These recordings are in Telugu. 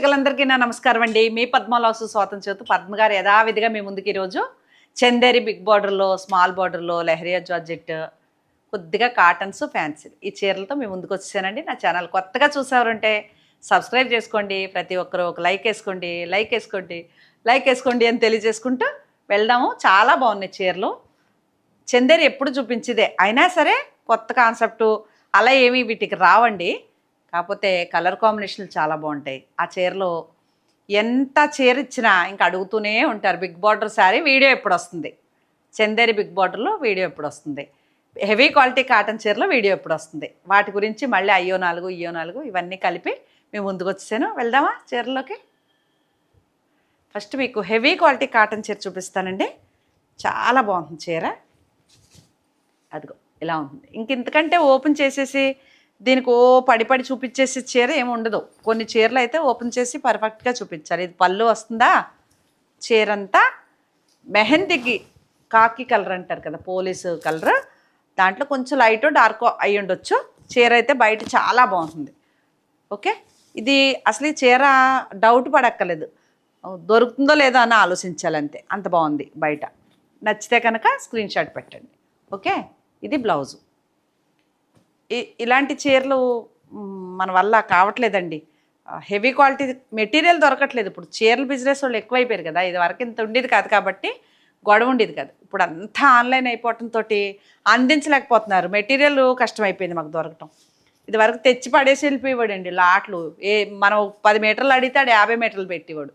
ప్రేక్షకులందరికీ నా నమస్కారం అండి. మీ పద్మలాసు స్వాతంత్ర చేతు పద్మ గారు యథావిధిగా మీ ముందుకి ఈరోజు చందేరి బిగ్ బార్డర్లో స్మాల్ బార్డర్లో లెహరియా జార్జెట్ కొద్దిగా కాటన్స్ ఫ్యాన్సీ ఈ చీరలతో మీ ముందుకు వచ్చేసానండి. నా ఛానల్ కొత్తగా చూసేవారంటే సబ్స్క్రైబ్ చేసుకోండి. ప్రతి ఒక్కరు ఒక లైక్ వేసుకోండి లైక్ వేసుకోండి లైక్ వేసుకోండి అని తెలియజేసుకుంటూ వెళ్దాము. చాలా బాగున్నాయి చీరలు. చందేరి ఎప్పుడు చూపించేదే? అయినా సరే కొత్త కాన్సెప్టు అలా ఏమి వీటికి రావండి. కాకపోతే కలర్ కాంబినేషన్లు చాలా బాగుంటాయి. ఆ చీరలో ఎంత చీర ఇచ్చినా ఇంకా అడుగుతూనే ఉంటారు బిగ్ బార్డర్ శారీ వీడియో ఎప్పుడు వస్తుంది? చందేరి బిగ్ బార్డర్లో వీడియో ఎప్పుడు వస్తుంది? హెవీ క్వాలిటీ కాటన్ చీరలో వీడియో ఎప్పుడు వస్తుంది? వాటి గురించి మళ్ళీ అయ్యో నాలుగు ఇయ్యో నాలుగు ఇవన్నీ కలిపి మేము ముందుకు వచ్చేసాను. వెళ్దామా చీరలోకి? ఫస్ట్ మీకు హెవీ క్వాలిటీ కాటన్ చీర చూపిస్తానండి. చాలా బాగుంటుంది చీర. అదిగో ఇలా ఉంటుంది. ఇంక ఇంతకంటే ఓపెన్ చేసేసి దీనికి ఓ పడి పడి చూపించేసి చీర ఏమి ఉండదు కొన్ని చీరలు అయితే ఓపెన్ చేసి పర్ఫెక్ట్గా చూపించాలి. ఇది పళ్ళు వస్తుందా? చీర అంతా మెహందీకి కాకి కలర్ అంటారు కదా పోలీసు కలర్. దాంట్లో కొంచెం లైట్ డార్క్ అయి ఉండొచ్చు. చీర అయితే బయట చాలా బాగుంటుంది. ఓకే? ఇది అసలు ఈ చీర డౌట్ పడక్కర్లేదు. దొరుకుతుందో లేదో అని ఆలోచించాలి అంతే. అంత బాగుంది బయట. నచ్చితే కనుక స్క్రీన్ షాట్ పెట్టండి. ఓకే? ఇది బ్లౌజు. ఇలాంటి చీరలు మన వల్ల కావట్లేదండి. హెవీ క్వాలిటీ మెటీరియల్ దొరకట్లేదు. ఇప్పుడు చీరల బిజినెస్ వాళ్ళు ఎక్కువైపోయారు కదా ఇది వరకు ఇంత ఉండేది కాదు కాబట్టి గొడవ ఉండేది కాదు. ఇప్పుడు అంతా ఆన్లైన్ అయిపోవటంతో అందించలేకపోతున్నారు. మెటీరియల్ కష్టమైపోయింది మాకు దొరకటం. ఇది వరకు తెచ్చి పడేసి వెళ్ళిపోయేవాడండి. లాట్లు ఏ మనం పది మీటర్లు అడిగితే యాభై మీటర్లు పెట్టేవాడు.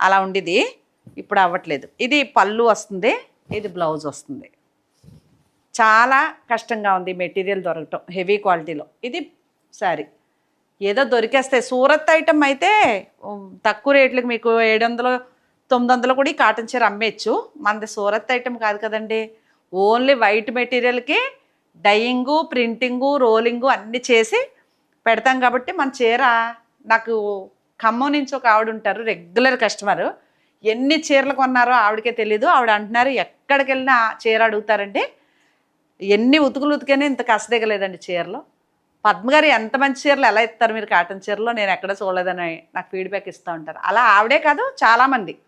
అలా ఉండేది. ఇప్పుడు అవ్వట్లేదు. ఇది పళ్ళు వస్తుంది ఇది బ్లౌజ్ వస్తుంది. చాలా కష్టంగా ఉంది మెటీరియల్ దొరకటం హెవీ క్వాలిటీలో. ఇది శారీ ఏదో దొరికేస్తే సూరత్ ఐటమ్ అయితే తక్కువ రేట్లకు మీకు ఏడు వందలు తొమ్మిది వందలు కూడా ఈ కాటన్ చీర అమ్మేచ్చు. మనది సూరత్ ఐటమ్ కాదు కదండి. ఓన్లీ వైట్ మెటీరియల్కి డయింగు ప్రింటింగు రోలింగు అన్నీ చేసి పెడతాం కాబట్టి మన చీర నాకు ఖమ్మం నుంచి ఒక ఆవిడ ఉంటారు రెగ్యులర్ కస్టమర్. ఎన్ని చీరలు కొన్నారో ఆవిడకే తెలీదు. ఆవిడ అంటున్నారు ఎక్కడికి వెళ్ళినా చీర అడుగుతారండి. ఎన్ని ఉతుకులు ఉతికైనా ఇంత కసదిగలేదండి చీరలు. పద్మగారు ఎంత మంచి చీరలు ఎలా ఇస్తారు మీరు కాటన్ చీరలో నేను ఎక్కడ చూడలేదని నాకు ఫీడ్బ్యాక్ ఇస్తూ ఉంటారు. అలా ఆవిడే కాదు చాలామంది.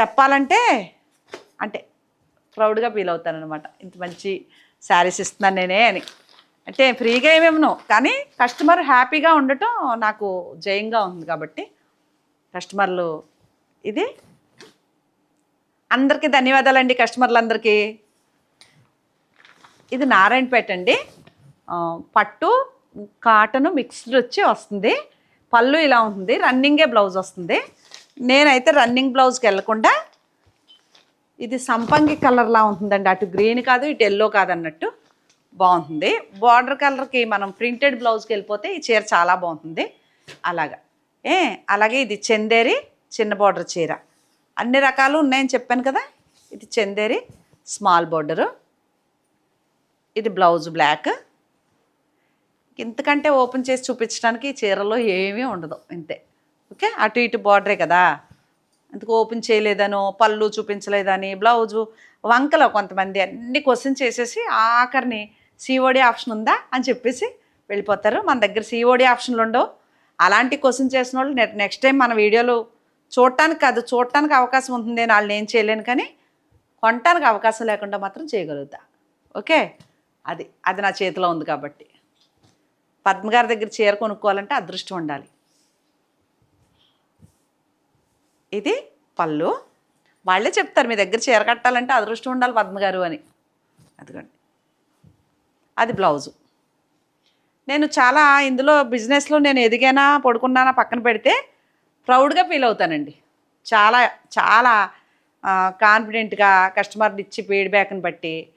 చెప్పాలంటే అంటే ప్రౌడ్గా ఫీల్ అవుతాను అనమాట ఇంత మంచి శారీస్ ఇస్తున్నాను నేనే అని. అంటే ఫ్రీగా ఏమేమో కానీ కస్టమర్ హ్యాపీగా ఉండటం నాకు జయంగా ఉంది కాబట్టి కస్టమర్లు ఇది. అందరికీ ధన్యవాదాలండి కస్టమర్లందరికీ. ఇది నారాయణపేట అండి. పట్టు కాటన్ మిక్స్డ్ వచ్చి వస్తుంది. పళ్ళు ఇలా ఉంటుంది. రన్నింగే బ్లౌజ్ వస్తుంది. నేనైతే రన్నింగ్ బ్లౌజ్కి వెళ్ళకుండా ఇది సంపంగి కలర్లా ఉంటుందండి. అటు గ్రీన్ కాదు ఇటు ఎల్లో కాదు అన్నట్టు బాగుంటుంది. బార్డర్ కలర్కి మనం ప్రింటెడ్ బ్లౌజ్కి వెళ్ళిపోతే ఈ చీర చాలా బాగుంటుంది. అలాగా. ఏ అలాగే ఇది చందేరి చిన్న బార్డర్ చీర. అన్ని రకాలు ఉన్నాయని చెప్పాను కదా? ఇది చందేరి స్మాల్ బార్డరు ఇది బ్లౌజ్ బ్లాక్. ఇంతకంటే ఓపెన్ చేసి చూపించడానికి ఈ చీరలో ఏమీ ఉండదు ఇంతే. ఓకే? అటు ఇటు బార్డరే కదా. అందుకు ఓపెన్ చేయలేదనో పళ్ళు చూపించలేదని బ్లౌజు వంకలో కొంతమంది అన్ని క్వశ్చన్ చేసేసి ఆఖరిని సిఓడి ఆప్షన్ ఉందా అని చెప్పేసి వెళ్ళిపోతారు. మన దగ్గర సిఓడి ఆప్షన్లు ఉండవు. అలాంటి క్వశ్చన్ చేసిన వాళ్ళు నెక్స్ట్ టైం మన వీడియోలు చూడటానికి కాదు చూడటానికి అవకాశం ఉంటుంది. అని వాళ్ళు నేను చేయలేను కానీ కొనటానికి అవకాశం లేకుండా మాత్రం చేయగలుగుతా. ఓకే? అది అది నా చేతిలో ఉంది కాబట్టి. పద్మగారి దగ్గర చీర కొనుక్కోవాలంటే అదృష్టం ఉండాలి. ఇది పళ్ళు. వాళ్ళే చెప్తారు మీ దగ్గర చీర కట్టాలంటే అదృష్టం ఉండాలి పద్మగారు అని. అదిగోండి. అది బ్లౌజు. నేను చాలా ఇందులో బిజినెస్లో నేను ఎదిగానా పడుకున్నానా పక్కన పెడితే ప్రౌడ్గా ఫీల్ అవుతానండి. చాలా చాలా కాన్ఫిడెంట్గా కస్టమర్ని ఇచ్చి ఫీడ్బ్యాక్ని బట్టి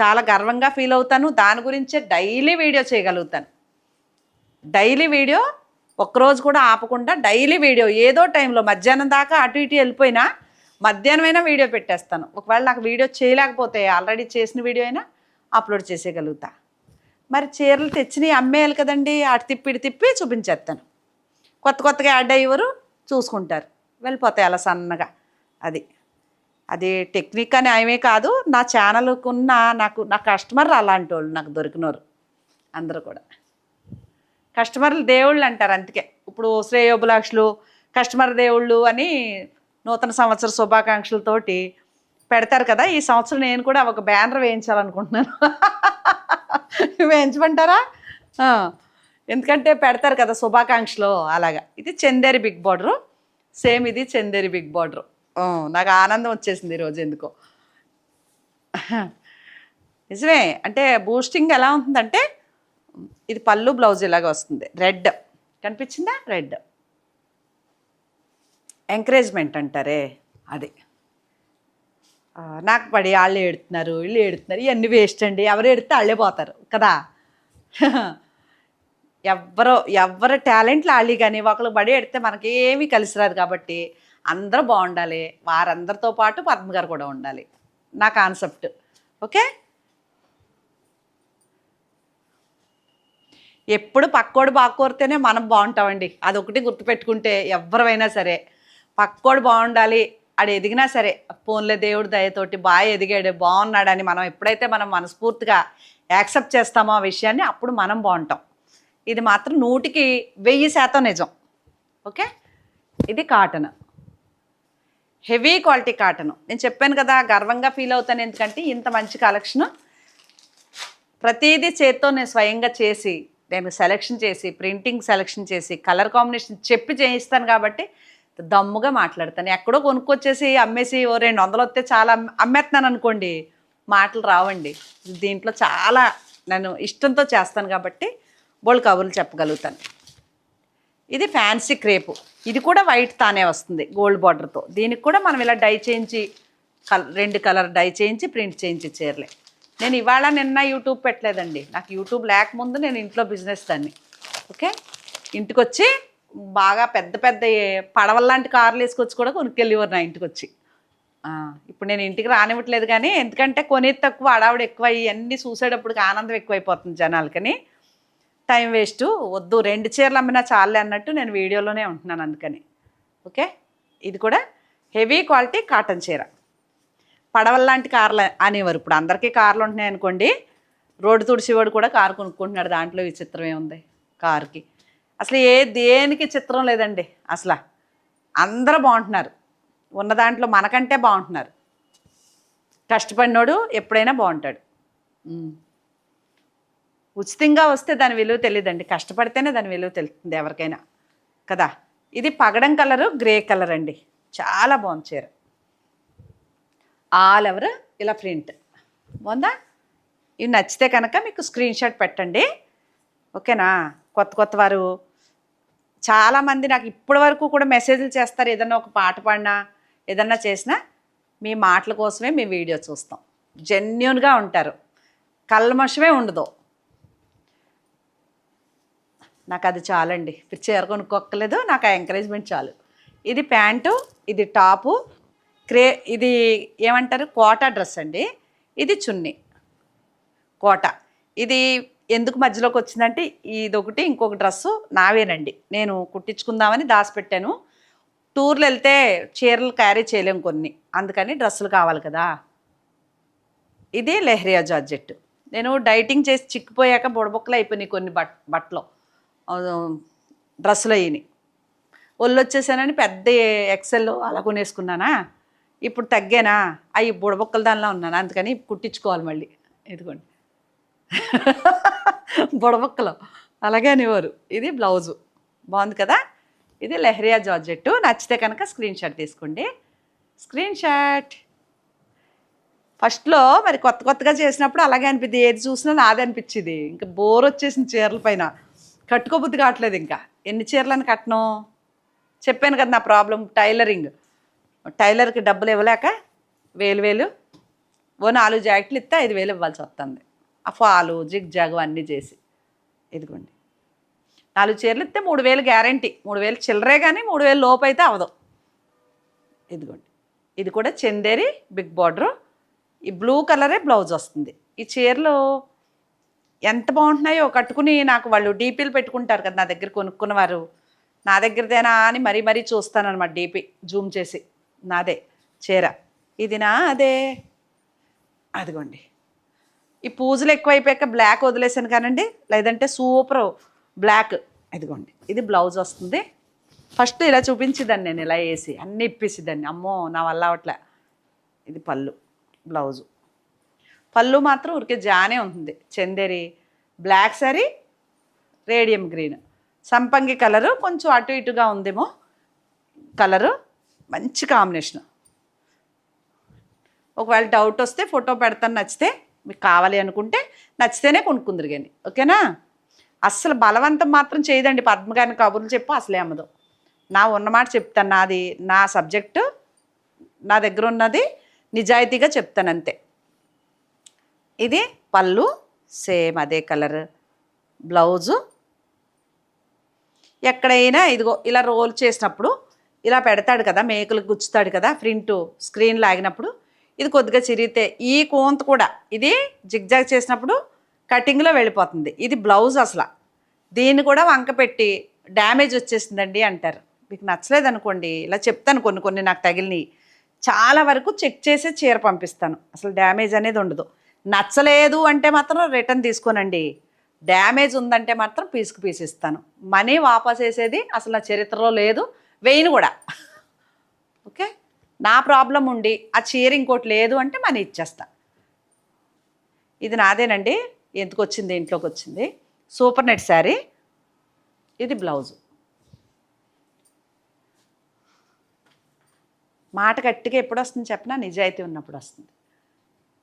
చాలా గర్వంగా ఫీల్ అవుతాను. దాని గురించే డైలీ వీడియో చేయగలుగుతాను. డైలీ వీడియో ఒక్కరోజు కూడా ఆపకుండా డైలీ వీడియో ఏదో టైంలో మధ్యాహ్నం దాకా అటు ఇటు వెళ్ళిపోయినా మధ్యాహ్నమైనా వీడియో పెట్టేస్తాను. ఒకవేళ నాకు వీడియో చేయలేకపోతే ఆల్రెడీ చేసిన వీడియో అయినా అప్లోడ్ చేసేయగలుగుతా. మరి చీరలు తెచ్చినవి అమ్మేయాలి కదండి. అటు తిప్పి ఇటు తిప్పి చూపించేస్తాను. కొత్త కొత్తగా యాడ్ అయ్యేవారు చూసుకుంటారు. వెళ్ళిపోతాయి అలా సన్నగా. అది. అది టెక్నిక్ అని ఆయమే కాదు నా ఛానల్కున్న నాకు నా కస్టమర్లు అలాంటి వాళ్ళు నాకు దొరికినారు. అందరూ కూడా. కస్టమర్లు దేవుళ్ళు అంటారు అందుకే. ఇప్పుడు శ్రేయోభిలాక్షులు కస్టమర్ దేవుళ్ళు అని నూతన సంవత్సర శుభాకాంక్షలతోటి పెడతారు కదా ఈ సంవత్సరం నేను కూడా ఒక బ్యానర్ వేయించాలనుకుంటున్నాను. వేయించమంటారా? ఎందుకంటే పెడతారు కదా శుభాకాంక్షలు అలాగా. ఇది చందేరి బిగ్ బార్డరు. సేమ్ ఇది చందేరి బిగ్ బార్డరు. నాకు ఆనందం వచ్చేసింది ఈరోజు ఎందుకో. నిజమే అంటే బూస్టింగ్ ఎలా ఉంటుందంటే ఇది పళ్ళు బ్లౌజ్ ఇలాగ వస్తుంది. రెడ్. కనిపించిందా? రెడ్. ఎంకరేజ్మెంట్ అంటారే అది. నాకు పడి వాళ్ళు ఏడుతున్నారు వీళ్ళు ఏడుతున్నారు ఇవన్నీ వేస్ట్ అండి. ఎవరు ఏడితే వాళ్ళే పోతారు కదా. ఎవ్వరో ఎవరి టాలెంట్లు వాళ్ళు కానీ ఒకళ్ళు బడి ఎడితే మనకి ఏమీ కలిసి రాదు కాబట్టి అందరూ బాగుండాలి వారందరితో పాటు పద్మ గారు కూడా ఉండాలి. నా కాన్సెప్ట్. ఓకే? ఎప్పుడు పక్కోడు బాగోరితేనే మనం బాగుంటామండి. అదొకటి గుర్తుపెట్టుకుంటే ఎవరైనా సరే. పక్కోడు బాగుండాలి ఆడు ఎదిగినా సరే. పోన్లే దేవుడి దయతోటి బాగా ఎదిగాడు బాగున్నాడని మనం ఎప్పుడైతే మనం మనస్ఫూర్తిగా యాక్సెప్ట్ చేస్తామో ఆ విషయాన్ని అప్పుడు మనం బాగుంటాం. ఇది మాత్రం నూటికి వెయ్యి శాతం నిజం. ఓకే? ఇది కాటన్. Heavy quality cotton. నేను చెప్పాను కదా గర్వంగా ఫీల్ అవుతాను ఎందుకంటే ఇంత మంచి కలెక్షను. ప్రతిదీ చేత్తో నేను స్వయంగా చేసి నేను సెలెక్షన్ చేసి ప్రింటింగ్ సెలెక్షన్ చేసి కలర్ కాంబినేషన్ చెప్పి చేయిస్తాను కాబట్టి దమ్ముగా మాట్లాడతాను. ఎక్కడో కొనుక్కొచ్చేసి అమ్మేసి ఓ రెండు వందలు వస్తే చాలా అమ్మేస్తున్నాను అనుకోండి మాటలు రావండి. దీంట్లో చాలా నేను ఇష్టంతో చేస్తాను కాబట్టి బోల్ కబుర్లు చెప్పగలుగుతాను. ఇది ఫ్యాన్సీ క్రేపు ఇది కూడా వైట్ తానే వస్తుంది గోల్డ్ బార్డర్తో దీనికి కూడా మనం ఇలా డై చేయించి కలర్ రెండు కలర్ డై చేయించి ప్రింట్ చేయించి చీరలే. నేను ఇవాళ నిన్న యూట్యూబ్ పెట్టలేదండి. నాకు యూట్యూబ్ లేకముందు నేను ఇంట్లో బిజినెస్ దాన్ని. ఓకే ఇంటికి వచ్చి బాగా పెద్ద పెద్ద పడవల్లాంటి కార్లు వేసుకొచ్చి కూడా కొనుక్కెళ్ళేవారు నా ఇంటికి వచ్చి ఇప్పుడు నేను ఇంటికి రానివ్వట్లేదు కానీ ఎందుకంటే కొనేది తక్కువ అడావుడు ఎక్కువ ఇవన్నీ చూసేటప్పటికి ఆనందం ఎక్కువైపోతుంది జనాలకని. టైం వేస్ట్ వద్దు రెండు చీరలు అమ్మినా చాలే అన్నట్టు నేను వీడియోలోనే ఉంటున్నాను అందుకని. ఓకే? ఇది కూడా హెవీ క్వాలిటీ కాటన్ చీర. పడవల్లాంటి కార్లు అనేవారు ఇప్పుడు. అందరికీ కార్లు ఉంటున్నాయి అనుకోండి రోడ్డు తుడిచేవాడు కూడా కారు కొనుక్కుంటున్నాడు. దాంట్లో విచిత్రం ఏముంది? కారుకి. అసలు ఏ దేనికి చిత్రం లేదండి. అసలు. అందరూ బాగుంటున్నారు. ఉన్న దాంట్లో మనకంటే బాగుంటున్నారు. కష్టపడినోడు ఎప్పుడైనా బాగుంటాడు. ఉచితంగా వస్తే దాని విలువ తెలియదండి. కష్టపడితేనే దాని విలువ తెలుస్తుంది ఎవరికైనా. కదా? ఇది పగడం కలరు గ్రే కలర్ అండి. చాలా బాగుంది చీర. ఆల్ ఎవర్ ఇలా ప్రింట్. బాగుందా? ఇవి నచ్చితే కనుక మీకు స్క్రీన్ షాట్ పెట్టండి. ఓకేనా? కొత్త కొత్త వారు. చాలామంది నాకు ఇప్పటి వరకు కూడా మెసేజ్లు చేస్తారు ఏదన్నా ఒక పాట పాడినా ఏదన్నా చేసినా. మీ మాటల కోసమే మీ వీడియో చూస్తాం. జెన్యున్గా ఉంటారు. కల్మషమే ఉండదు. నాకు అది చాలండి. ఇప్పుడు చీర కొనుక్కోక్కలేదు నాకు ఆ ఎంకరేజ్మెంట్ చాలు. ఇది ప్యాంటు ఇది టాపు క్రే ఇది ఏమంటారు? కోటా డ్రెస్ అండి. ఇది చున్నీ. కోట. ఇది ఎందుకు మధ్యలోకి వచ్చిందంటే ఇదొకటి ఇంకొక డ్రెస్సు నావేనండి. నేను కుట్టించుకుందామని దాచిపెట్టాను. టూర్లు వెళ్తే చీరలు క్యారీ చేయలేము కొన్ని. అందుకని డ్రెస్సులు కావాలి కదా. ఇది లెహ్రియా జార్జెట్ నేను డైటింగ్ చేసి చిక్కిపోయాక బుడబొక్కలు అయిపోయినాయి కొన్ని బట్ బట్టలు. డ్రెస్సులు అయ్యినాయి. ఒళ్ళు వచ్చేసానని పెద్ద ఎక్సెల్ అలా కొనేసుకున్నానా? ఇప్పుడు తగ్గానా? అవి బుడబొక్కల దానిలో ఉన్నాను? అందుకని కుట్టించుకోవాలి మళ్ళీ. ఇదిగోండి. బుడబొక్కలు. అలాగే అనేవారు. ఇది బ్లౌజు. బాగుంది కదా? ఇది లెహరియా జార్జెట్టు. నచ్చితే కనుక స్క్రీన్ షాట్ తీసుకోండి. Screen shot. ఫస్ట్లో మరి కొత్త కొత్తగా చేసినప్పుడు అలాగే అనిపిద్ది. ఏది చూసినా నాది అనిపించింది ఇంకా బోర్ వచ్చేసిన చీరల పైన. కట్టుకోబుద్ధి కావట్లేదు ఇంకా. ఎన్ని చీరలను కట్టను? చెప్పాను కదా నా ప్రాబ్లం టైలరింగ్. టైలర్కి డబ్బులు ఇవ్వలేక వేలు వేలు ఓ నాలుగు జాకెట్లు ఇస్తే ఐదు వేలు ఇవ్వాల్సి వస్తుంది. ఆ ఫాలు జిగ్ జాగ్ అన్నీ చేసి. ఇదిగోండి. నాలుగు చీరలు ఇస్తే మూడు వేలు గ్యారంటీ. మూడు వేలు చిల్లరే కానీ మూడు వేలు లోపు అయితే అవదు. ఇదిగోండి. ఇది కూడా చందేరి బిగ్ బార్డర్. ఈ బ్లూ కలరే బ్లౌజ్ వస్తుంది. ఈ చీరలు ఎంత బాగుంటున్నాయో కట్టుకుని నాకు వాళ్ళు డీపీలు పెట్టుకుంటారు కదా నా దగ్గర కొనుక్కున్నవారు. నా దగ్గరదేనా అని మరీ మరీ చూస్తానన్నమాట డీపీ జూమ్ చేసి. నాదే చీర. ఇది నా అదే అదిగోండి. ఈ పూజలు ఎక్కువైపోయాక బ్లాక్ వదిలేసాను కానండి లేదంటే సూపర్ బ్లాక్. ఇదిగోండి ఇది బ్లౌజ్ వస్తుంది. ఫస్ట్ ఇలా చూపించేదాన్ని నేను ఇలా వేసి అన్నీ ఇప్పేసేదాన్ని. అమ్మో నా వల్ల అవట్లే ఇది పళ్ళు బ్లౌజు. పళ్ళు మాత్రం ఉరికే జానే ఉంటుంది. Chanderi black sari radium green. సంపంగి కలరు కొంచెం అటు ఇటుగా ఉందేమో కలరు మంచి కాంబినేషన్. ఒకవేళ డౌట్ వస్తే ఫోటో పెడతాను నచ్చితే మీకు కావాలి అనుకుంటే నచ్చితేనే కొనుక్కుందరు కానీ ఓకేనా? అస్సలు బలవంతం మాత్రం చేయదండి పద్మగారిని కబుర్లు చెప్పు అసలే అమ్మదు. నా ఉన్నమాట చెప్తాను నాది నా సబ్జెక్టు నా దగ్గర ఉన్నది నిజాయితీగా చెప్తాను అంతే. ఇది పళ్ళు సేమ్ అదే కలర్ బ్లౌజు. ఎక్కడైనా ఇదిగో ఇలా రోల్ చేసినప్పుడు ఇలా పెడతాడు కదా మేకలు గుచ్చుతాడు కదా ప్రింట్ స్క్రీన్ లాగినప్పుడు ఇది కొద్దిగా చిరిగితే ఈ కోంత కూడా ఇది జిగ్జాగ్ చేసినప్పుడు కటింగ్లో వెళ్ళిపోతుంది. ఇది బ్లౌజ్ అసలు. దీన్ని కూడా వంక పెట్టి డ్యామేజ్ వచ్చేసిందండి అంటారు. మీకు నచ్చలేదు అనుకోండి ఇలా చెప్తాను కొన్ని కొన్ని నాకు తగిలినవి చాలా వరకు చెక్ చేసే చీర పంపిస్తాను. అసలు డ్యామేజ్ అనేది ఉండదు. నచ్చలేదు అంటే మాత్రం రిటర్న్ తీసుకోనండి. డ్యామేజ్ ఉందంటే మాత్రం పీసుకు పీస్ ఇస్తాను మనీ వాపస్ వేసేది అసలు నా చరిత్రలో లేదు. వెయిన్ కూడా. ఓకే? నా ప్రాబ్లం ఉండి ఆ చీర ఇంకోటి లేదు అంటే మనీ ఇచ్చేస్తా. ఇది నాదేనండి. ఎందుకు వచ్చింది? ఇంట్లోకి వచ్చింది. Super net sari. ఇది బ్లౌజు. మాట గట్టిగా ఎప్పుడు వస్తుంది చెప్పినా? నిజాయితీ ఉన్నప్పుడు వస్తుంది.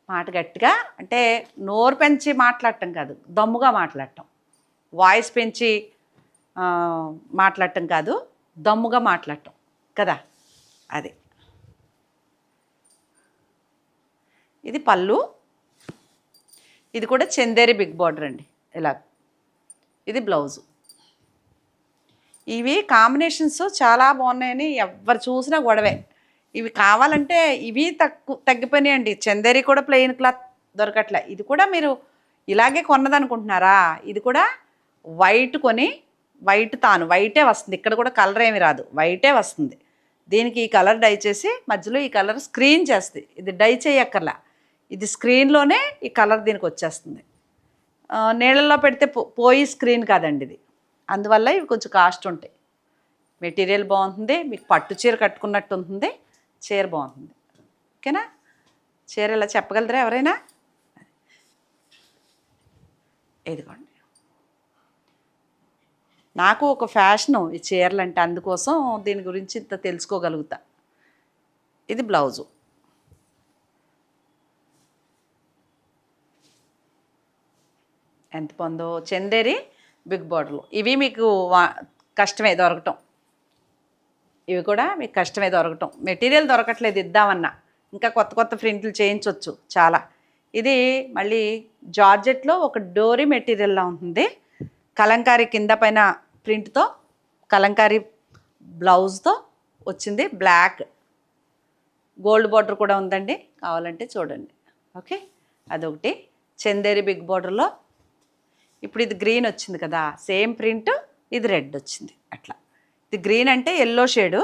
మాట గట్టిగా అంటే నోరు పెంచి మాట్లాడటం కాదు దమ్ముగా మాట్లాడటం. వాయిస్ పెంచి మాట్లాడటం కాదు దమ్ముగా మాట్లాడటం కదా అది. ఇది పళ్ళు. ఇది కూడా చందేరి బిగ్ బార్డర్ అండి ఇలా. ఇది బ్లౌజు. ఇవి కాంబినేషన్స్ చాలా బాగున్నాయని ఎవరు చూసినా గొడవే. ఇవి కావాలంటే ఇవి తక్కువ తగ్గిపోయినాయండి. చందేరి కూడా ప్లెయిన్ క్లాత్ దొరకట్లే. ఇది కూడా మీరు ఇలాగే కొన్నదనుకుంటున్నారా? ఇది కూడా వైట్ కొని వైట్ తాను. వైటే వస్తుంది. ఇక్కడ కూడా కలర్ ఏమి రాదు. వైటే వస్తుంది. దీనికి ఈ కలర్ డై చేసి మధ్యలో ఈ కలర్ స్క్రీన్ చేస్తుంది ఇది డై చేయక్కర్లా. ఇది స్క్రీన్లోనే ఈ కలర్ దీనికి వచ్చేస్తుంది. నీళ్ళల్లో పెడితే పో- పోయి స్క్రీన్ కాదండి ఇది. అందువల్ల ఇవి కొంచెం కాస్ట్ ఉంటాయి. మెటీరియల్ బాగుంటుంది. మీకు పట్టు చీర కట్టుకున్నట్టు ఉంటుంది. చీర బాగుంటుంది. ఓకేనా? చీర ఇలా చెప్పగలరా ఎవరైనా? ఇదిగోండి. నాకు ఒక ఫ్యాషను ఈ చీరలు అంటే అందుకోసం దీని గురించి ఇంత తెలుసుకోగలుగుతా. ఇది బ్లౌజు. ఎంత పొందో? చందేరి బిగ్ బార్డర్లు. ఇవి మీకు వా- కష్టమే దొరకటం. ఇవి కూడా మీకు కష్టమే దొరకటం. మెటీరియల్ దొరకట్లేదు ఇద్దామన్నా. ఇంకా కొత్త కొత్త ప్రింట్లు చేయించవచ్చు చాలా. ఇది మళ్ళీ జార్జెట్లో ఒక డోరీ మెటీరియల్లా ఉంటుంది. కలంకారీ కింద పైన ప్రింట్తో కలంకారీ బ్లౌజ్తో వచ్చింది బ్లాక్. గోల్డ్ బార్డర్ కూడా ఉందండి. కావాలంటే చూడండి. ఓకే? అదొకటి. చందేరి బిగ్ బార్డర్లో. ఇప్పుడు ఇది గ్రీన్ వచ్చింది కదా. సేమ్ ప్రింట్ ఇది రెడ్ వచ్చింది. అట్లా. ఇది గ్రీన్ అంటే ఎల్లో షేడు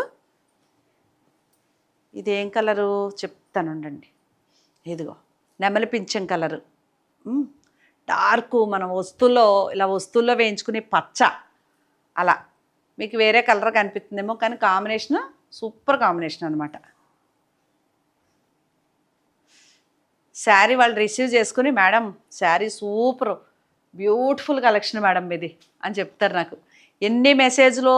ఇది ఏం కలరు? చెప్తాను ఉండండి. ఇదిగో నెమలి పింఛం కలరు. డార్క్ మనం వస్తువుల్లో ఇలా వస్తువుల్లో వేయించుకునే పచ్చ. అలా. మీకు వేరే కలర్ కనిపిస్తుందేమో కానీ కాంబినేషన్ సూపర్ కాంబినేషన్ అనమాట శారీ వాళ్ళు రిసీవ్ చేసుకుని madam sari super beautiful collection madam ఇది అని చెప్తారు నాకు. ఎన్ని మెసేజ్లో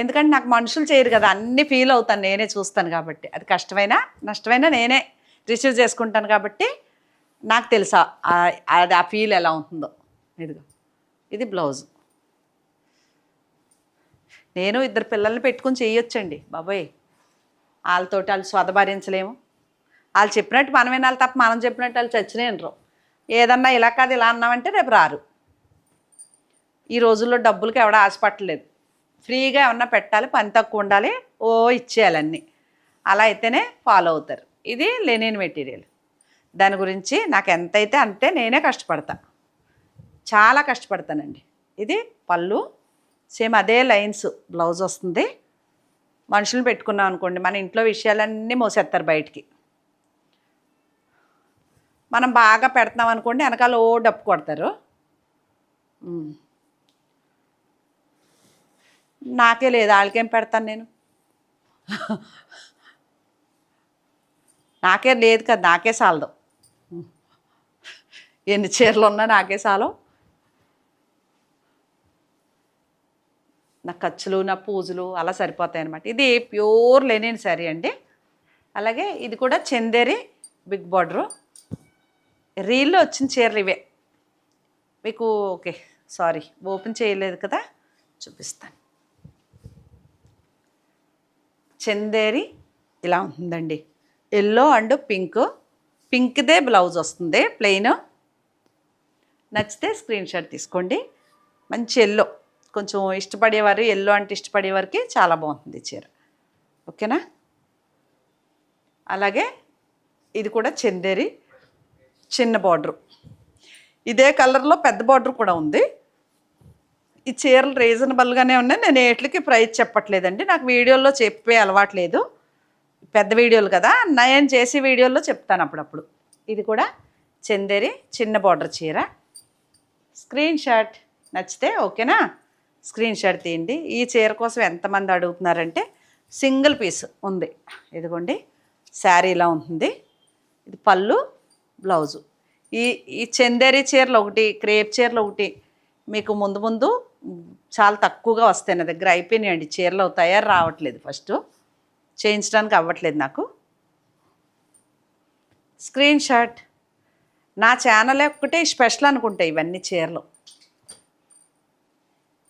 ఎందుకంటే నాకు మనుషులు చేయరు కదా అన్ని ఫీల్ అవుతాను నేనే చూస్తాను కాబట్టి. అది కష్టమైనా నష్టమైనా నేనే రిసీవ్ చేసుకుంటాను కాబట్టి నాకు తెలుసా అది ఆ ఫీల్ ఎలా ఉంటుందో. ఇదిగో ఇది బ్లౌజ్ నేను ఇద్దరు పిల్లల్ని పెట్టుకుని చేయొచ్చండి బాబోయ్. వాళ్ళతోటి వాళ్ళు స్వదభరించలేము వాళ్ళు చెప్పినట్టు మనం వినాలి తప్ప మనం చెప్పినట్టు వాళ్ళు చచ్చినే ఏదన్నా ఇలా కాదు ఇలా అన్నామంటే రేపు రారు. ఈ రోజుల్లో డబ్బులకి ఎవడ ఆశపట్టలేదు. ఫ్రీగా ఏమన్నా పెట్టాలి పని తక్కువ ఉండాలి ఓ ఇచ్చేయాలన్నీ. అలా అయితేనే ఫాలో అవుతారు. ఇది లెనిన్ మెటీరియల్. దాని గురించి నాకు ఎంతైతే అంతే నేనే కష్టపడతా. చాలా కష్టపడతానండి. ఇది పళ్ళు సేమ్ అదే లైన్స్ బ్లౌజ్ వస్తుంది. మనుషులు పెట్టుకున్నాం అనుకోండి మన ఇంట్లో విషయాలన్నీ మోసేస్తారు బయటికి. మనం బాగా పెడతాం అనుకోండి వెనకాల ఓ డప్పు కొడతారు. నాకే లేదు వాళ్ళకేం పెడతాను నేను? నాకే లేదు కదా నాకే సాలదు. ఎన్ని చీరలు ఉన్నా నాకే సాలం నా ఖర్చులు నా పూజలు అలా సరిపోతాయి అనమాట ఇది ప్యూర్ లెనిన్ శారీ అండి. అలాగే ఇది కూడా చందేరి బిగ్ బార్డరు. రీల్లో వచ్చిన చీరలు ఇవే. మీకు ఓకే సారీ ఓపెన్ చేయలేదు కదా చూపిస్తాను. చందేరి ఇలా ఉంటుందండి. Yellow and pink. పింక్దే బ్లౌజ్ వస్తుంది ప్లెయిన్. నచ్చితే స్క్రీన్ షాట్ తీసుకోండి. మంచి ఎల్లో. కొంచెం ఇష్టపడేవారు ఎల్లో అంటే ఇష్టపడేవారికి చాలా బాగుంటుంది చీర. ఓకేనా? అలాగే ఇది కూడా చందేరి. చిన్న బార్డరు. ఇదే కలర్లో పెద్ద బార్డర్ కూడా ఉంది. ఈ చీరలు రీజనబుల్గానే ఉన్నాయి. నేను ఏట్లకి ప్రైస్ చెప్పట్లేదండి. నాకు వీడియోలో చెప్పే అలవాట్లేదు పెద్ద వీడియోలు కదా. నేను చేసి వీడియోలో చెప్తాను అప్పుడప్పుడు. ఇది కూడా చందేరి చిన్న బార్డర్ చీర. స్క్రీన్ షాట్ నచ్చితే ఓకేనా? స్క్రీన్ షాట్ తీయండి. ఈ చీర కోసం ఎంతమంది అడుగుతున్నారంటే సింగిల్ పీస్ ఉంది. ఇదిగోండి. శారీ ఇలా ఉంటుంది. ఇది పళ్ళు బ్లౌజు. ఈ ఈ చందేరి చీరలు ఒకటి క్రేప్ చీరలు ఒకటి మీకు ముందు ముందు చాలా తక్కువగా వస్తాయి నా దగ్గర. అయిపోయినాయండి. చీరలు తయారు రావట్లేదు. ఫస్ట్ చేయించడానికి అవ్వట్లేదు నాకు. Screen shot. నా ఛానల్ ఒక్కటే స్పెషల్ అనుకుంటాయి ఇవన్నీ చీరలు.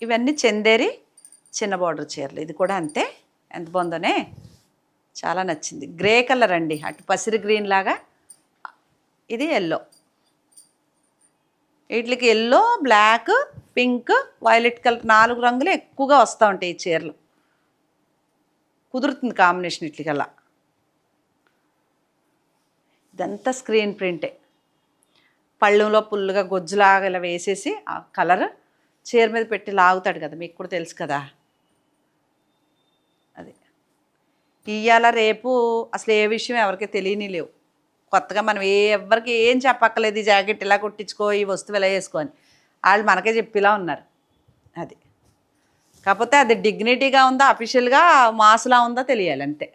ఇవన్నీ చందేరి చిన్న బార్డర్ చీరలు. ఇది కూడా అంతే. ఎంత బాగుందోనే? చాలా నచ్చింది. గ్రే కలర్ అండి. అటు పసిరి గ్రీన్ లాగా. ఇది ఎల్లో వీటికి yellow black pink violet colour నాలుగు రంగులు ఎక్కువగా వస్తూ ఉంటాయి ఈ చీరలు. కుదురుతుంది కాంబినేషన్ ఇట్లకల్లా ఇదంతా స్క్రీన్ ప్రింటే పళ్ళులో పుల్లుగా గొజ్జులాగా ఇలా వేసేసి ఆ కలర్ చీర మీద పెట్టి లాగుతాడు కదా మీకు కూడా తెలుసు కదా. అది. ఇయ్యాల రేపు అసలు ఏ విషయం ఎవరికి తెలియని లేవు. కొత్తగా మనం ఏ ఎవరికి ఏం చెప్పక్కర్లేదు ఈ జాకెట్ ఇలా కుట్టించుకో ఈ వస్తువు ఇలా వేసుకో అని. వాళ్ళు మనకే చెప్పేలా ఉన్నారు. అది. కాకపోతే అది డిగ్నిటీగా ఉందా అఫీషియల్గా మాసులా ఉందా తెలియాలి అంతే.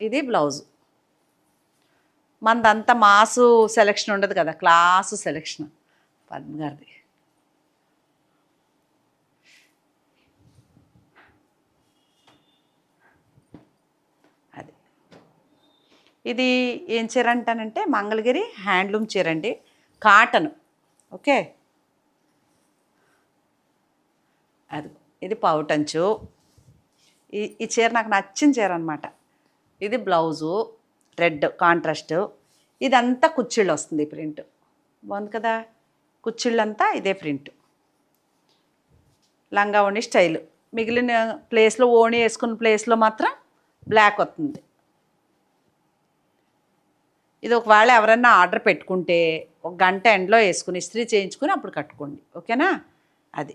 ఇది బ్లౌజు మనదంతా మాసు సెలెక్షన్ ఉండదు కదా క్లాసు సెలెక్షన్ పద్మగారిది. ఇది ఏం చీర అంటానంటే మంగళగిరి హ్యాండ్లూమ్ చీర అండి. కాటన్. ఓకే? అది ఇది పౌటంచు ఈ ఈ చీర నాకు నచ్చిన చీర అనమాట ఇది బ్లౌజు రెడ్ కాంట్రాస్ట్. ఇదంతా కుచ్చిళ్ళు వస్తుంది ప్రింట్. బాగుంది కదా? కుచ్చిళ్ళంతా ఇదే ప్రింట్. లంగా ఓణి స్టైల్. మిగిలిన ప్లేస్లో ఓణి వేసుకున్న ప్లేస్లో మాత్రం బ్లాక్ వస్తుంది. ఇది ఒకవేళ ఎవరన్నా ఆర్డర్ పెట్టుకుంటే ఒక గంట ఎండలో వేసుకుని ఇస్త్రీ చేయించుకుని అప్పుడు కట్టుకోండి. ఓకేనా? అది.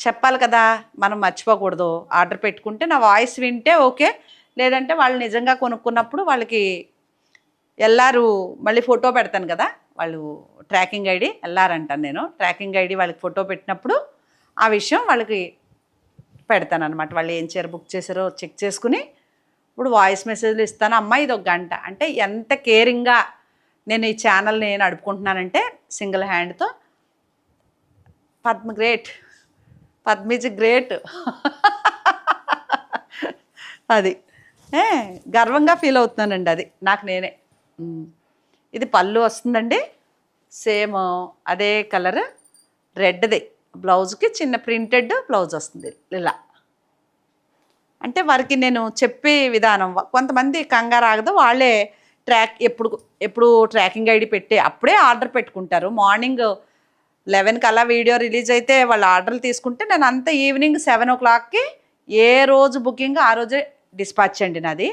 చెప్పాలి కదా మనం మర్చిపోకూడదు. ఆర్డర్ పెట్టుకుంటే నా వాయిస్ వింటే ఓకే. లేదంటే వాళ్ళు నిజంగా కొనుక్కున్నప్పుడు వాళ్ళకి ఎల్లారు మళ్ళీ ఫోటో పెడతాను కదా వాళ్ళు ట్రాకింగ్ ఐడి ఎల్ఆర్ అంటాను నేను. ట్రాకింగ్ ఐడి వాళ్ళకి ఫోటో పెట్టినప్పుడు ఆ విషయం వాళ్ళకి పెడతాను అనమాట వాళ్ళు ఏం చీర బుక్ చేశారో చెక్ చేసుకుని ఇప్పుడు వాయిస్ మెసేజ్లు ఇస్తాను. అమ్మ ఇది ఒక గంట. అంటే ఎంత కేరింగ్గా నేను ఈ ఛానల్ని నడుపుకుంటున్నానంటే సింగిల్ హ్యాండ్తో పద్మ గ్రేట్ పద్మిజ్ గ్రేట్ అది. ఏ గర్వంగా ఫీల్ అవుతున్నానండి అది. నాకు నేనే. ఇది పళ్ళు వస్తుందండి. సేమ్ అదే కలర్ రెడ్ది బ్లౌజ్కి చిన్న ప్రింటెడ్ బ్లౌజ్ వస్తుంది. ఇలా. అంటే వారికి నేను చెప్పే విధానం కొంతమంది కంగారు ఆగదు వాళ్ళే ట్రాక్ ఎప్పుడు ఎప్పుడు ట్రాకింగ్ ఐడి పెట్టి అప్పుడే ఆర్డర్ పెట్టుకుంటారు. మార్నింగ్ లెవెన్కి అలా వీడియో రిలీజ్ అయితే వాళ్ళు ఆర్డర్లు తీసుకుంటే నేను అంత ఈవినింగ్ సెవెన్ ఓ క్లాక్కి ఏ రోజు బుకింగ్ ఆ రోజే డిస్పాచ్ అండి నాది.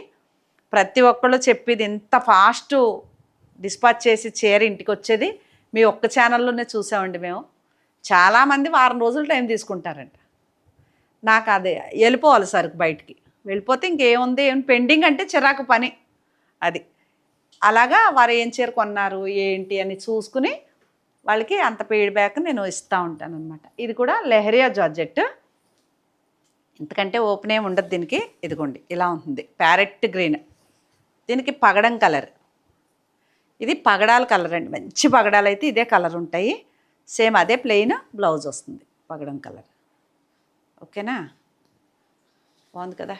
ప్రతి ఒక్కళ్ళు చెప్పేది ఇంత ఫాస్ట్ డిస్పాచ్ చేసి చీర ఇంటికి వచ్చేది మీ ఒక్క ఛానల్లోనే చూసామండి మేము. చాలామంది వారం రోజులు టైం తీసుకుంటారంట. నాకు అదే వెళ్ళిపోవాలి సరుకు బయటికి. వెళ్ళిపోతే ఇంకేముంది ఏం పెండింగ్ అంటే చిరాకు పని. అది. అలాగా వారు ఏం చీర కొన్నారు ఏంటి అని చూసుకుని వాళ్ళకి అంత ఫీడ్బ్యాక్ నేను ఇస్తూ ఉంటాను అనమాట ఇది కూడా లెహరియా జార్జెట్. ఎందుకంటే ఓపెన్ ఏమి ఉండదు దీనికి. ఇదిగోండి ఇలా ఉంటుంది. Parrot green. దీనికి పగడం కలర్. ఇది పగడాల కలర్ అండి. మంచి పగడాలు అయితే ఇదే కలర్ ఉంటాయి. సేమ్ అదే ప్లెయిన్ బ్లౌజ్ వస్తుంది పగడం కలర్. ఓకేనా? బాగుంది కదా?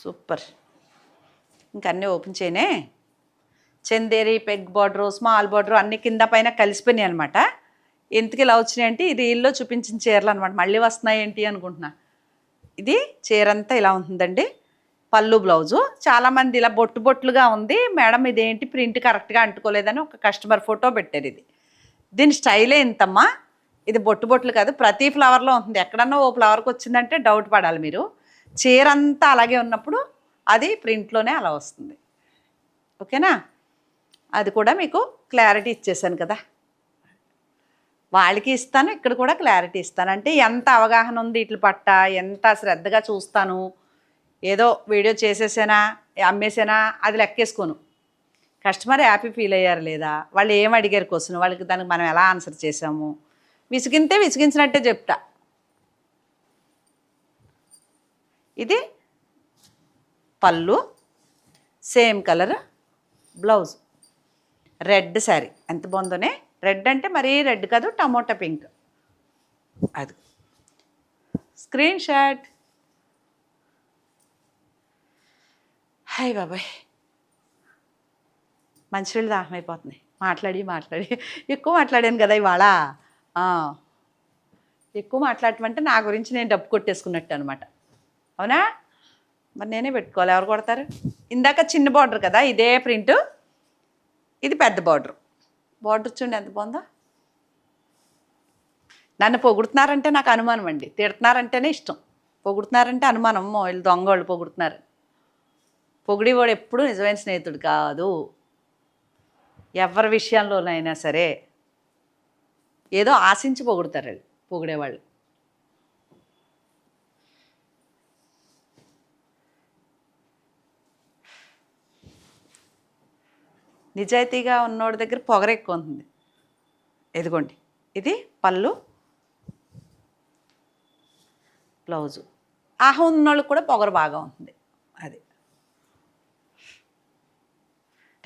సూపర్. ఇంక అన్నీ ఓపెన్ చేయనే? Chanderi big border small border అన్ని కింద పైన కలిసిపోయినాయి అనమాట ఎందుకు ఇలా వచ్చినాయంటే ఇది ఇల్లు చూపించిన చీరలు అనమాట మళ్ళీ వస్తున్నాయి ఏంటి అనుకుంటున్నా. ఇది చీర అంతా ఇలా ఉంటుందండి. పళ్ళు బ్లౌజు. చాలామంది ఇలా బొట్టు బొట్లుగా ఉంది. మేడం ఇదేంటి ప్రింట్ కరెక్ట్గా అంటుకోలేదని ఒక కస్టమర్ ఫోటో పెట్టారు ఇది. దీని స్టైలే ఇంతమ్మా. ఇది బొట్టు బొట్లు కాదు ప్రతి ఫ్లవర్లో ఉంటుంది. ఎక్కడన్నా ఓ ఫ్లవర్కి వచ్చిందంటే డౌట్ పడాలి మీరు. చీర అంతా అలాగే ఉన్నప్పుడు అది ప్రింట్లోనే అలా వస్తుంది. ఓకేనా అది కూడా మీకు క్లారిటీ ఇచ్చేసాను కదా. వాళ్ళకి ఇస్తాను ఇక్కడ కూడా క్లారిటీ ఇస్తాను. అంటే ఎంత అవగాహన ఉంది ఇట్లు పట్ట ఎంత శ్రద్ధగా చూస్తాను. ఏదో వీడియో చేసేసానా అమ్మేసానా అది లెక్కేసుకోను. కస్టమర్ హ్యాపీ ఫీల్ అయ్యారు లేదా? వాళ్ళు ఏం అడిగారు క్వశ్చన్? వాళ్ళకి దానికి మనం ఎలా ఆన్సర్ చేసాము విసిగితే విసిగించినట్టే చెప్తా. ఇది పళ్ళు same colour blouse. Red sari ఎంత బాగుందోనే? రెడ్ అంటే మరీ రెడ్ కాదు టమోటా పింక్. అది. Screen shot. హాయ్ బాబాయ్. మంచినీళ్ళు దాహం అయిపోతుంది మాట్లాడి మాట్లాడి. ఎక్కువ మాట్లాడాను కదా ఇవాళ. ఎక్కువ మాట్లాడటం అంటే నా గురించి నేను డబ్బు కొట్టేసుకున్నట్టు అనమాట అవునా? మరి నేనే పెట్టుకోవాలి. ఎవరు కొడతారు? ఇందాక చిన్న బార్డర్ కదా ఇదే ప్రింట్. ఇది పెద్ద బార్డర్. బార్డర్ చూడండి ఎంత బాగుందో. నన్ను పొగుడుతున్నారంటే నాకు అనుమానం అండి. తిడుతున్నారంటేనే ఇష్టం. పొగుడుతున్నారంటే అనుమానం. వీళ్ళు దొంగ వాళ్ళు పొగుడుతున్నారు. పొగిడేవాడు ఎప్పుడూ నిజమైన స్నేహితుడు కాదు. ఎవరి విషయంలోనైనా సరే ఏదో ఆశించి పొగుడుతారు వాళ్ళు పొగిడేవాళ్ళు. నిజాయితీగా ఉన్నోడి దగ్గర పొగర ఎక్కువ ఉంటుంది. ఇదిగోండి ఇది పళ్ళు బ్లౌజు. ఆహం ఉన్నోళ్ళకి కూడా పొగర బాగా ఉంటుంది. అది.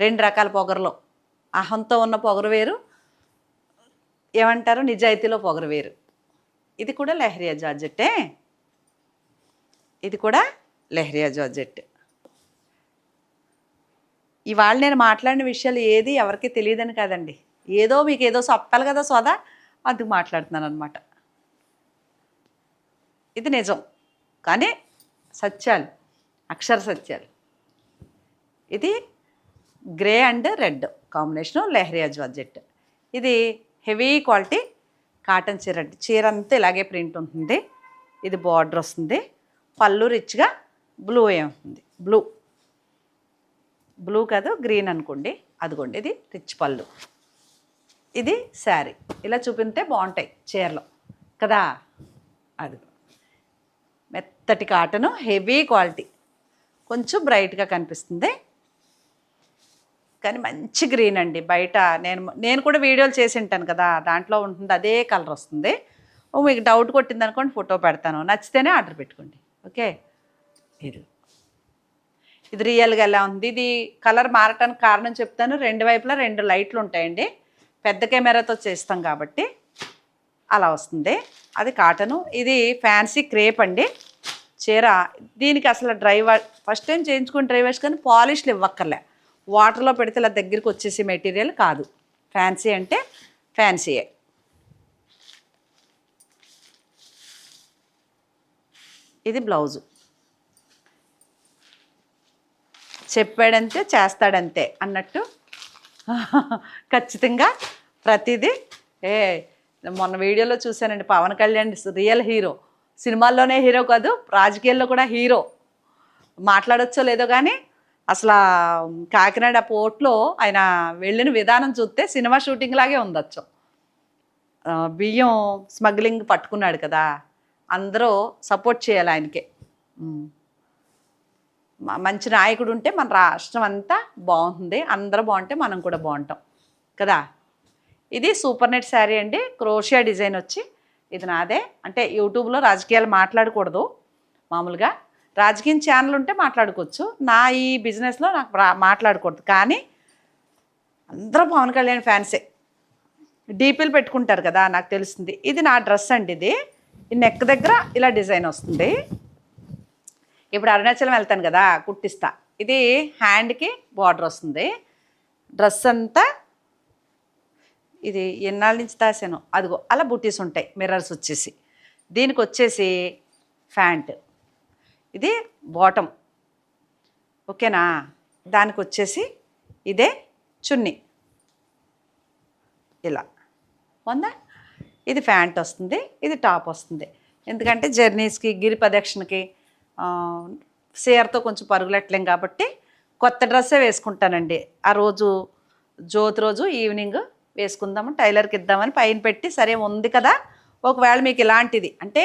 రెండు రకాల పొగరలో. అహంతో ఉన్న పొగరు వేరు. ఏమంటారు? నిజాయితీలో పొగరు వేరు. ఇది కూడా లెహరియా జార్జెట్టే ఇది కూడా లెహరియా జార్జెట్. ఇవాళ నేను మాట్లాడిన విషయాలు ఏది ఎవరికి తెలియదని కాదండి. ఏదో మీకు ఏదో సొప్పాలి కదా సోదా అందుకు మాట్లాడుతున్నాను అనమాట ఇది నిజం. కానీ సత్యాలు అక్షర సత్యాలు. ఇది grey and red. Combination leheriya georgette ఇది హెవీ క్వాలిటీ కాటన్ చీర అండి చీర అంతా ఇలాగే ప్రింట్ ఉంటుంది. ఇది బార్డర్ వస్తుంది. పళ్ళు రిచ్గా బ్లూ ఏ ఉంటుంది. బ్లూ. బ్లూ కాదు గ్రీన్ అనుకోండి. అదిగోండి ఇది రిచ్ పళ్ళు. ఇది శారీ. ఇలా చూపితే బాగుంటాయి చీరలు. కదా? అది. మెత్తటి కాటను హెవీ క్వాలిటీ. కొంచెం బ్రైట్గా కనిపిస్తుంది. కానీ మంచి గ్రీన్ అండి. బయట నేను నేను కూడా వీడియోలు చేసి ఉంటాను కదా దాంట్లో ఉంటుంది అదే కలర్ వస్తుంది. ఓ మీకు డౌట్ కొట్టింది అనుకోండి ఫోటో పెడతాను. నచ్చితేనే ఆర్డర్ పెట్టుకోండి. ఓకే? ఇది ఇది రియల్గా ఎలా ఉంది? ఇది కలర్ మారటానికి కారణం చెప్తాను. రెండు వైపులా రెండు లైట్లు ఉంటాయండి. పెద్ద కెమెరాతో చేస్తాం కాబట్టి అలా వస్తుంది. అది కాటను. ఇది ఫ్యాన్సీ క్రేప్ అండి. చీర దీనికి అసలు డ్రై వా ఫస్ట్ టైం చేయించుకుని డ్రై వాష్ కానీ పాలిష్లు ఇవ్వక్కర్లే. వాటర్లో పెడితే ఇలా దగ్గరికి వచ్చేసి మెటీరియల్ కాదు. ఫ్యాన్సీ అంటే ఫ్యాన్సీయే ఇది బ్లౌజు. చెప్పాడంతే చేస్తాడంతే అన్నట్టు. ఖచ్చితంగా ప్రతిదీ. ఏ మొన్న వీడియోలో చూశానండి పవన్ కళ్యాణ్ రియల్ హీరో సినిమాల్లోనే హీరో కాదు రాజకీయాల్లో కూడా హీరో మాట్లాడొచ్చో లేదో కానీ అసలు కాకినాడ పోర్ట్లో ఆయన వెళ్ళిన విధానం చూస్తే సినిమా షూటింగ్ లాగే ఉండొచ్చు బియ్యం స్మగ్లింగ్ పట్టుకున్నాడు కదా అందరూ సపోర్ట్ చేయాలి ఆయనకే. మంచి నాయకుడు ఉంటే మన రాష్ట్రం అంతా బాగుంటుంది అందరూ బాగుంటే మనం కూడా బాగుంటాం కదా? ఇది సూపర్ నెట్ శారీ అండి క్రోషియా డిజైన్ వచ్చి ఇది నాదే. అంటే యూట్యూబ్లో రాజకీయాలు మాట్లాడకూడదు మామూలుగా. రాజకీయం ఛానల్ ఉంటే మాట్లాడుకోవచ్చు. నా ఈ బిజినెస్లో నాకు రా- మాట్లాడకూడదు. కానీ అందరూ పవన్ కళ్యాణ్ ఫ్యాన్సే డీపీలు పెట్టుకుంటారు కదా నాకు తెలుస్తుంది. ఇది నా డ్రెస్ అండి ఇది. ఈ నెక్ దగ్గర ఇలా డిజైన్ వస్తుంది. ఇప్పుడు అరుణాచలం వెళ్తాను కదా కుట్టిస్తా. ఇది హ్యాండ్కి బార్డర్ వస్తుంది. డ్రెస్ అంతా ఇది ఎన్నాళ్ళ నుంచి దాసాను? అదిగో అలా బుటీస్ ఉంటాయి మిర్రర్స్ వచ్చేసి. దీనికి వచ్చేసి ఫ్యాంట్ ఇది బాటమ్. ఓకేనా? దానికి వచ్చేసి ఇదే చున్నీ. ఇలా. ఉందా ఇది ప్యాంట్ వస్తుంది ఇది టాప్ వస్తుంది. ఎందుకంటే జర్నీస్కి గిరి ప్రదక్షిణకి సేర్తో కొంచెం పరుగులెట్టలేం కాబట్టి కొత్త డ్రెస్సే వేసుకుంటానండి. ఆ రోజు జ్యోతి రోజు ఈవినింగ్ వేసుకుందాము టైలర్కి ఇద్దామని పైన పెట్టి సరే ఉంది కదా ఒకవేళ మీకు ఇలాంటిది. అంటే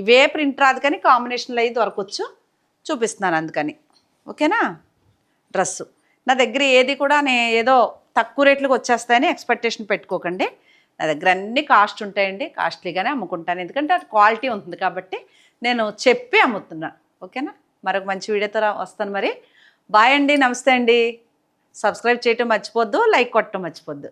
ఇవే ప్రింట్ రాదు కానీ కాంబినేషన్లో అయితే దొరకవచ్చు చూపిస్తున్నాను అందుకని. ఓకేనా? డ్రెస్సు నా దగ్గర ఏది కూడా నే ఏదో తక్కువ రేట్లకు వచ్చేస్తాయని ఎక్స్పెక్టేషన్ పెట్టుకోకండి. నా దగ్గర అన్ని కాస్ట్ ఉంటాయండి. కాస్ట్లీగానే అమ్ముకుంటాను. ఎందుకంటే అది క్వాలిటీ ఉంటుంది కాబట్టి నేను చెప్పి అమ్ముతున్నాను ఓకేనా? మరొక మంచి వీడియోతో వస్తాను మరి. బాయ్ అండి. నమస్తే అండి. సబ్స్క్రైబ్ చేయటం మర్చిపోద్దు. లైక్ కొట్టడం మర్చిపోద్దు.